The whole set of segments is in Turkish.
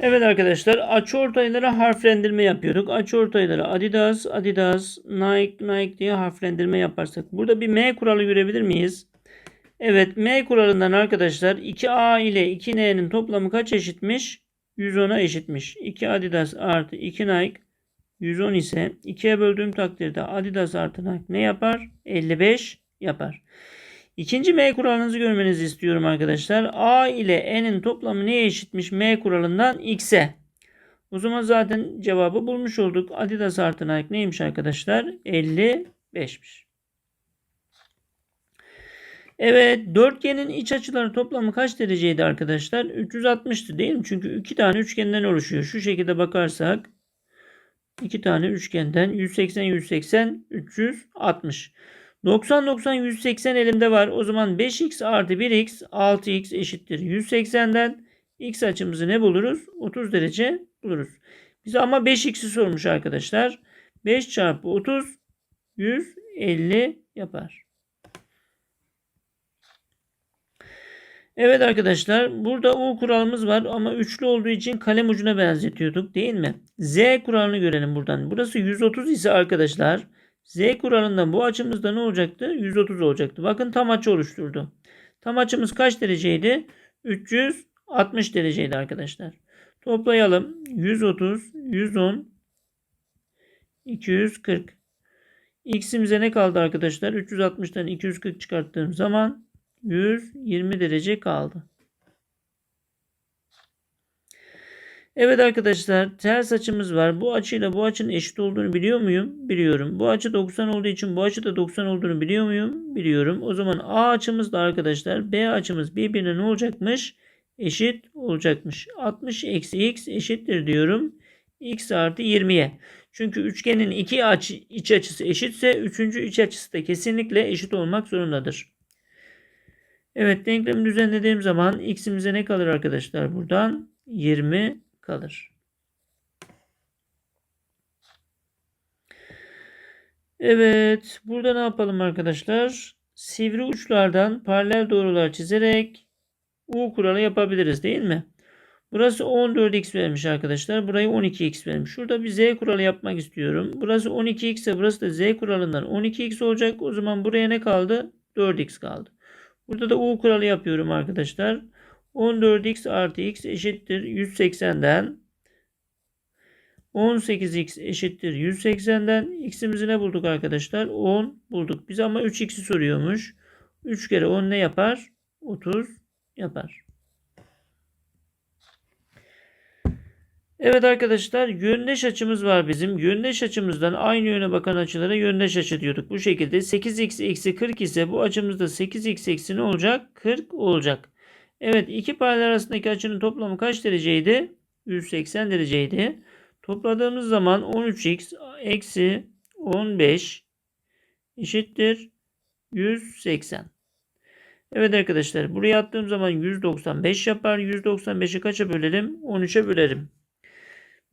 Evet arkadaşlar açıortaylara harflendirme yapıyorduk. Açıortaylara Adidas, Adidas, Nike, Nike diye harflendirme yaparsak. Burada bir M kuralı görebilir miyiz? Evet M kuralından arkadaşlar 2A ile 2N'nin toplamı kaç eşitmiş? 110'a eşitmiş. 2 Adidas artı 2 Nike 110 ise 2'ye böldüğüm takdirde Adidas artı Nike ne yapar? 55 yapar. İkinci M kuralınızı görmenizi istiyorum arkadaşlar. A ile N'in toplamı neye eşitmiş M kuralından X'e. O zaman zaten cevabı bulmuş olduk. Adidas artı Nike neymiş arkadaşlar? 55'miş. Evet dörtgenin iç açıları toplamı kaç dereceydi arkadaşlar? 360'tı değil mi? Çünkü iki tane üçgenden oluşuyor. Şu şekilde bakarsak iki tane üçgenden 180 180 360. 90 90 180 elimde var. O zaman 5x artı 1x 6x eşittir 180'den x açımızı ne buluruz? 30 derece buluruz. Bize ama 5x'i sormuş arkadaşlar. 5 çarpı 30 150 yapar. Evet arkadaşlar burada U kuralımız var ama üçlü olduğu için kalem ucuna benzetiyorduk değil mi? Z kuralını görelim buradan. Burası 130 ise arkadaşlar Z kuralından bu açımızda ne olacaktı? 130 olacaktı. Bakın tam açı oluşturdu. Tam açımız kaç dereceydi? 360 dereceydi arkadaşlar. Toplayalım. 130, 110, 240. X'imize ne kaldı arkadaşlar? 360'tan 240 çıkarttığım zaman 120 derece kaldı. Evet arkadaşlar ters açımız var. Bu açıyla bu açının eşit olduğunu biliyor muyum? Biliyorum. Bu açı 90 olduğu için bu açı da 90 olduğunu biliyor muyum? Biliyorum. O zaman A açımız da arkadaşlar B açımız birbirine ne olacakmış? Eşit olacakmış. 60 eksi x eşittir diyorum. x artı 20'ye. Çünkü üçgenin iki açı, iç açısı eşitse üçüncü iç açısı da kesinlikle eşit olmak zorundadır. Evet denklemi düzenlediğim zaman x'imize ne kalır arkadaşlar buradan? 20 kalır. Evet burada ne yapalım arkadaşlar? Sivri uçlardan paralel doğrular çizerek U kuralı yapabiliriz değil mi? Burası 14x vermiş arkadaşlar. Burayı 12x vermiş. Şurada bir z kuralı yapmak istiyorum. Burası 12x ise burası da z kuralından 12x olacak. O zaman buraya ne kaldı? 4x kaldı. Burada da u kuralı yapıyorum arkadaşlar. 14x artı x eşittir 180'den 18x eşittir 180'den x'imizi ne bulduk arkadaşlar? 10 bulduk. Biz ama 3x'i soruyormuş. 3 kere 10 ne yapar? 30 yapar. Evet arkadaşlar yöndeş açımız var bizim. Yöndeş açımızdan aynı yöne bakan açılara yöndeş açı diyorduk. Bu şekilde 8x eksi 40 ise bu açımızda 8x eksi ne olacak? 40 olacak. Evet iki paralel arasındaki açının toplamı kaç dereceydi? 180 dereceydi. Topladığımız zaman 13x eksi 15 eşittir 180. Evet arkadaşlar buraya attığım zaman 195 yapar. 195'i kaça bölerim? 13'e bölerim.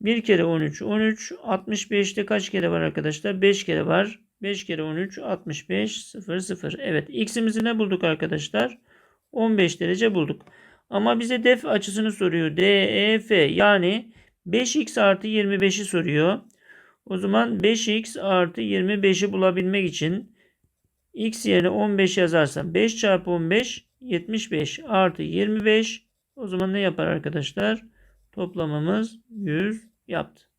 1 kere 13 13 65'te kaç kere var arkadaşlar? 5 kere var. 5 kere 13 65 0 0. Evet x'imizi ne bulduk arkadaşlar? 15 derece bulduk. Ama bize def açısını soruyor. DEF yani 5x artı 25'i soruyor. O zaman 5x artı 25'i bulabilmek için x yerine 15 yazarsam 5 çarpı 15 75 artı 25 o zaman ne yapar arkadaşlar? Toplamımız 100 yaptı.